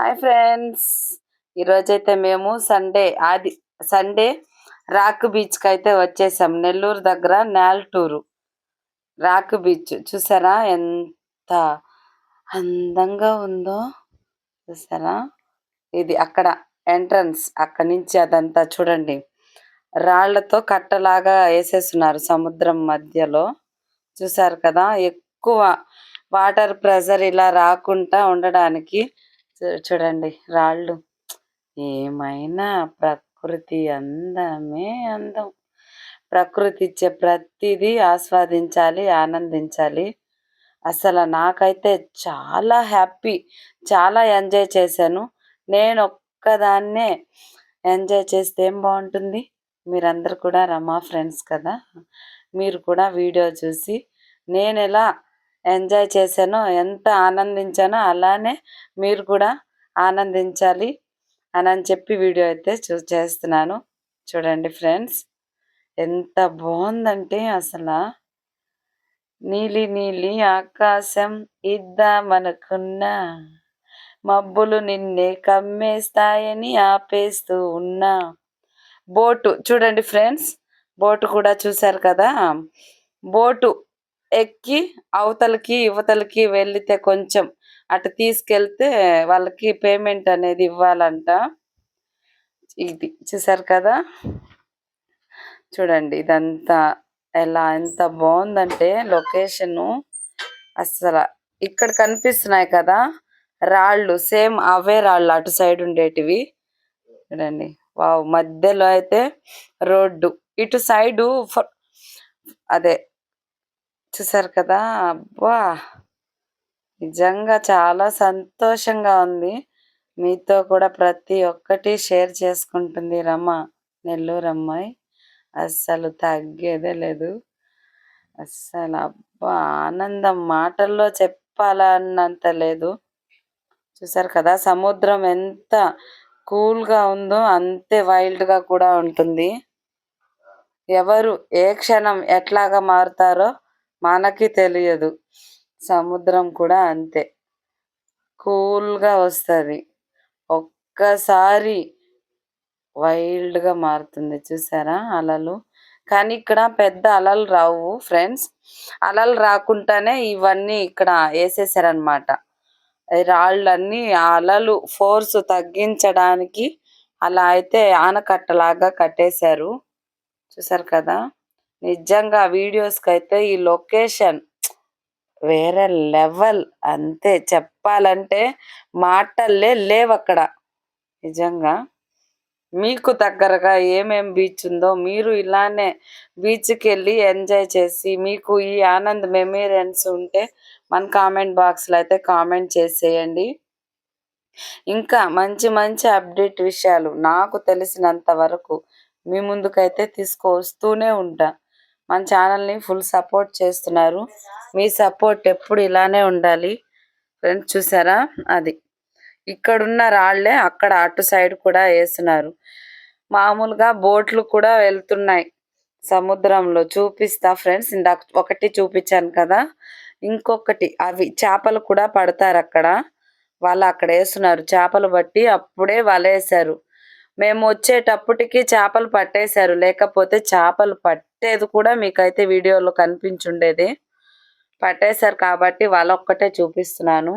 Hi friends. ఈరోజైతే మేము Sunday ఆది సండే రాక్ బీచ్కి అయితే వచ్చేసాం. నెల్లూరు దగ్గర నేల్టూరు. రాక్ బీచ్ చూసారా ఎంత అందంగా ఉందో చూసారా? ఇది అక్కడ ఎంట్రన్స్ అక్కడి నుంచి అదంతా చూడండి. రాళ్ళతో కట్టలాగా వేసేస్తున్నారు సముద్రం మధ్యలో. చూసారు కదా ఎక్కువ వాటర్ ప్రెజర్ ఇలా రాకుండా ఉండడానికి చూడండి రాళ్ళు. ఏమైనా ప్రకృతి అందమే అందం. ప్రకృతి ఇచ్చే ప్రతిదీ ఆస్వాదించాలి ఆనందించాలి. అసలు నాకైతే చాలా హ్యాపీ చాలా ఎంజాయ్ చేశాను. నేను ఒక్కదాన్నే ఎంజాయ్ చేస్తే ఏం బాగుంటుంది? మీరందరు కూడా రమా ఫ్రెండ్స్ కదా. మీరు కూడా వీడియో చూసి నేను ఎలా ఎంజాయ్ చేశానో ఎంత ఆనందించానో అలానే మీరు కూడా ఆనందించాలి అని అని చెప్పి వీడియో అయితే చూ చేస్తున్నాను. చూడండి ఫ్రెండ్స్ ఎంత బాగుందంటే అసలు. నీలి నీలి ఆకాశం ఇద్దామనుకున్నా మబ్బులు నిన్నే కమ్మేస్తాయని ఆపేస్తూ ఉన్నా బోటు. చూడండి ఫ్రెండ్స్ బోటు కూడా చూశారు కదా? బోటు ఎక్కి అవతలకి యువతలకి వెళితే కొంచెం అటు తీసుకెళ్తే వాళ్ళకి పేమెంట్ అనేది ఇవ్వాలంట. ఇది చూసారు కదా? చూడండి ఇదంతా ఎలా ఎంత బాగుందంటే లొకేషను. అసలు ఇక్కడ కనిపిస్తున్నాయి కదా రాళ్ళు సేమ్ అవే రాళ్ళు అటు సైడ్ ఉండేటివి. చూడండి వావ్ మధ్యలో అయితే రోడ్డు ఇటు సైడు అదే చూసారు కదా? అబ్బా! నిజంగా చాలా సంతోషంగా ఉంది. మీతో కూడా ప్రతి ఒక్కటి షేర్ చేసుకుంటుంది రమ నెల్లూరు అమ్మాయి. అస్సలు తగ్గేదే లేదు. అస్సలు అబ్బా! ఆనందం మాటల్లో చెప్పాలన్నంత లేదు. చూసారు కదా? సముద్రం ఎంత కూల్గా ఉందో అంతే వైల్డ్గా కూడా ఉంటుంది. ఎవరు ఏ క్షణం ఎట్లాగా మారుతారో మనకి తెలియదు. సముద్రం కూడా అంతే. కూల్గా వస్తుంది. ఒక్కసారి వైల్డ్గా మారుతుంది. చూసారా అలలు? కానీ ఇక్కడ పెద్ద అలలు రావు ఫ్రెండ్స్. అలలు రాకుండానే ఇవన్నీ ఇక్కడ వేసేసారనమాట రాళ్ళన్నీ అలలు ఫోర్స్ తగ్గించడానికి అలా అయితే ఆనకట్టలాగా కట్టేశారు. చూసారు కదా? నిజంగా వీడియోస్కి అయితే ఈ లొకేషన్ వేరే లెవెల్ అంతే. చెప్పాలంటే మాటల్లే లేవు అక్కడ నిజంగా మీకు దగ్గరగా ఏమేం బీచ్ ఉందో మీరు ఇలానే బీచ్కి వెళ్ళి ఎంజాయ్ చేసి మీకు ఈ ఆనంద్ మెమీరియన్స్ ఉంటే మన కామెంట్ బాక్స్లో అయితే కామెంట్ చేసేయండి. ఇంకా మంచి మంచి అప్డేట్ విషయాలు నాకు తెలిసినంత వరకు మీ ముందుకైతే తీసుకొస్తూనే ఉంటా. మన ఛానల్ని ఫుల్ సపోర్ట్ చేస్తున్నారు. మీ సపోర్ట్ ఎప్పుడు ఇలానే ఉండాలి. ఫ్రెండ్స్ చూసారా? అది. ఇక్కడున్న రాళ్ళే అక్కడ అటు సైడ్ కూడా వేస్తున్నారు. మామూలుగా బోట్లు కూడా వెళ్తున్నాయి సముద్రంలో. చూపిస్తా ఫ్రెండ్స్. ఇందాక ఒకటి చూపించాను కదా. ఇంకొకటి. అవి చేపలు కూడా పడతారు అక్కడ. వాళ్ళు అక్కడ వేస్తున్నారు. చేపలు బట్టి అప్పుడే వలేసారు మేము వచ్చేటప్పటికి చేపలు పట్టేశారు. లేకపోతే చేపలు పట్టేది కూడా మీకైతే వీడియోలో కనిపించుండేది. పట్టేశారు కాబట్టి వాళ్ళొక్కటే చూపిస్తున్నాను.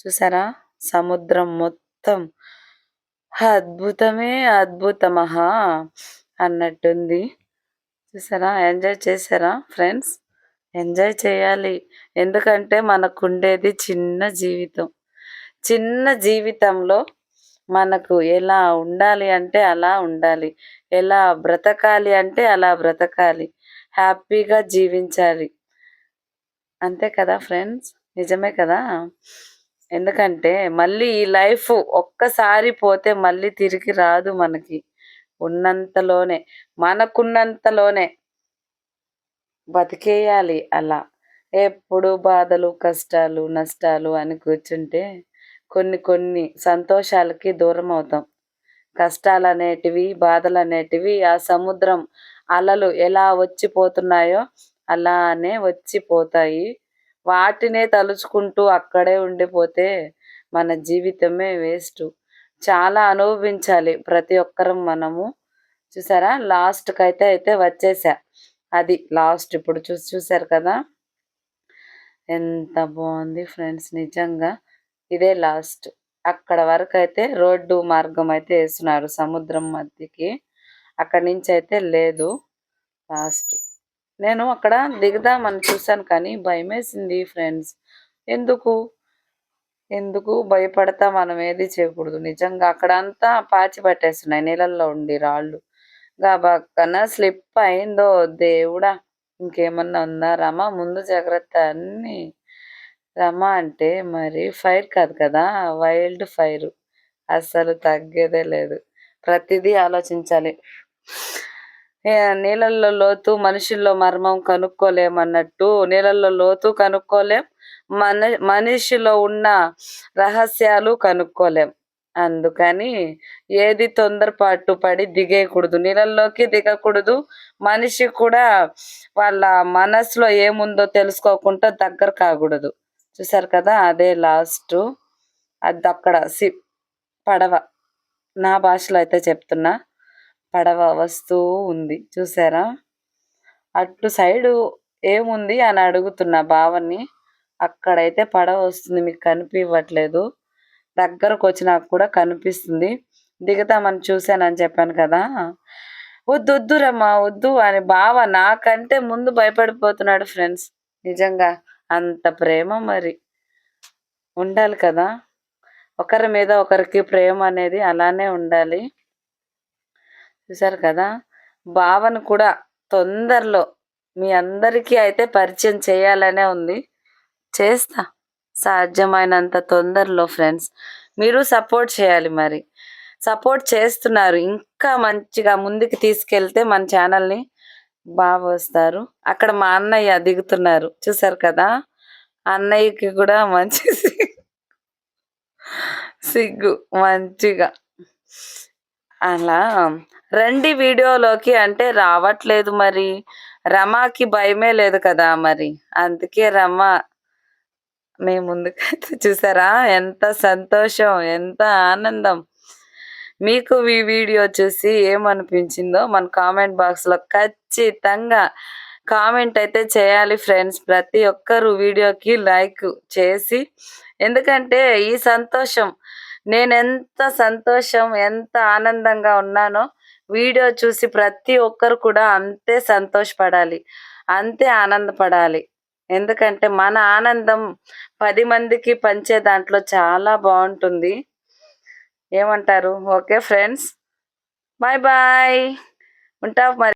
చూసారా? సముద్రం మొత్తం. అద్భుతమే అద్భుతమహా అన్నట్టుంది. చూసారా? ఎంజాయ్ చేశారా ఫ్రెండ్స్? ఎంజాయ్ చేయాలి. ఎందుకంటే మనకుండేది చిన్న జీవితం. చిన్న జీవితంలో మనకు ఎలా ఉండాలి అంటే అలా ఉండాలి. ఎలా బ్రతకాలి అంటే అలా బ్రతకాలి. హ్యాపీగా జీవించాలి. అంతే కదా ఫ్రెండ్స్? నిజమే కదా? ఎందుకంటే మళ్ళీ ఈ లైఫ్ ఒక్కసారి పోతే మళ్ళీ తిరిగి రాదు మనకి. ఉన్నంతలోనే మనకున్నంతలోనే బతికేయాలి అలా. ఎప్పుడు బాధలు కష్టాలు నష్టాలు అని కూర్చుంటే కొన్ని కొన్ని సంతోషాలకి దూరం అవుతాం కష్టాలు అనేటివి బాధలు అనేటివి ఆ సముద్రం అలలు ఎలా వచ్చిపోతున్నాయో అలానే వచ్చిపోతాయి. వాటినే తలుచుకుంటూ అక్కడే ఉండిపోతే మన జీవితమే వేస్ట్. చాలా అనుభవించాలి ప్రతి ఒక్కరం మనము. చూసారా? లాస్ట్కి అయితే అయితే వచ్చేసా. అది లాస్ట్ ఇప్పుడు చూసి చూసారు కదా? ఎంత బాగుంది ఫ్రెండ్స్ నిజంగా. ఇదే లాస్ట్. అక్కడ వరకు అయితే రోడ్డు మార్గం అయితే వేస్తున్నారు సముద్రం మధ్యకి. అక్కడి నుంచి అయితే లేదు లాస్ట్. నేను అక్కడ దిగుదామని చూశాను కానీ భయమేసింది ఫ్రెండ్స్. ఎందుకు? ఎందుకు భయపడతా మనం ఏది చేయకూడదు? నిజంగా అక్కడ అంతా పాచి పట్టేస్తున్నాయి నీళ్ళల్లో ఉండి రాళ్ళు. పక్కన స్లిప్ అయిందో దేవుడా! ఇంకేమన్నా ఉందా రమ? ముందు జాగ్రత్త అన్నీ. రమ అంటే మరి ఫైర్ కాదు కదా? Wild fire. అస్సలు తగ్గేదే లేదు. ప్రతిదీ ఆలోచించాలి. నీళ్ళల్లో లోతు మనుషుల్లో మర్మం కనుక్కోలేమన్నట్టు నీళ్ళల్లో లోతు కనుక్కోలేం మన మనిషిలో ఉన్న రహస్యాలు కనుక్కోలేం. అందుకని ఏది తొందరపాటు పడి దిగేయకూడదు నీళ్ళల్లోకి దిగకూడదు. మనిషి కూడా వాళ్ళ మనసులో ఏముందో తెలుసుకోకుండా దగ్గర కాకూడదు. చూసారు కదా? అదే లాస్ట్ అది అక్కడ సి పడవ. నా భాషలో అయితే చెప్తున్నా. పడవ వస్తూ ఉంది. చూసారా? అటు సైడు ఏముంది అని అడుగుతున్నా బావని. అక్కడైతే పడవ వస్తుంది. మీకు కనిపించట్లేదు దగ్గరకు వచ్చినాక కూడా కనిపిస్తుంది. దిగుతామని చూశానని చెప్పాను కదా? వద్దు వద్దురమ్మా వద్దు అని బావ నాకంటే ముందు భయపడిపోతున్నాడు ఫ్రెండ్స్ నిజంగా అంత ప్రేమ మరి. ఉండాలి కదా. ఒకరి మీద ఒకరికి ప్రేమ అనేది అలానే ఉండాలి. చూసారు కదా. భావన కూడా తొందరలో మీ అందరికీ అయితే పరిచయం చేయాలనే ఉంది. చేస్తా. సాధ్యమైనంత తొందరలో ఫ్రెండ్స్. మీరు సపోర్ట్ చేయాలి మరి. సపోర్ట్ చేస్తున్నారు. ఇంకా మంచిగా ముందుకు తీసుకెళ్తే మన ఛానల్ని బాగా వస్తారు. అక్కడ మా అన్నయ్య దిగుతున్నారు. చూసారు కదా? అన్నయ్యకి కూడా మంచి సిగ్గు మంచిగా. అలా రండి వీడియోలోకి అంటే రావట్లేదు మరి. రమాకి భయమే లేదు కదా మరి. అందుకే రమ మేము ముందుకైతే చూసారా? ఎంత సంతోషం ఎంత ఆనందం. మీకు ఈ వీడియో చూసి ఏమనిపించిందో మన కామెంట్ బాక్స్లో ఖచ్చితంగా కామెంట్ అయితే చేయాలి ఫ్రెండ్స్. ప్రతి ఒక్కరు వీడియోకి లైక్ చేసి ఎందుకంటే ఈ సంతోషం నేను ఎంత సంతోషం ఎంత ఆనందంగా ఉన్నానో వీడియో చూసి ప్రతి ఒక్కరు కూడా అంతే సంతోషపడాలి అంతే ఆనందపడాలి. ఎందుకంటే మన ఆనందం పది మందికి పంచే దాంట్లో చాలా బాగుంటుంది. ఏమంటారు? Okay friends. Bye bye. ఉంటా మరి.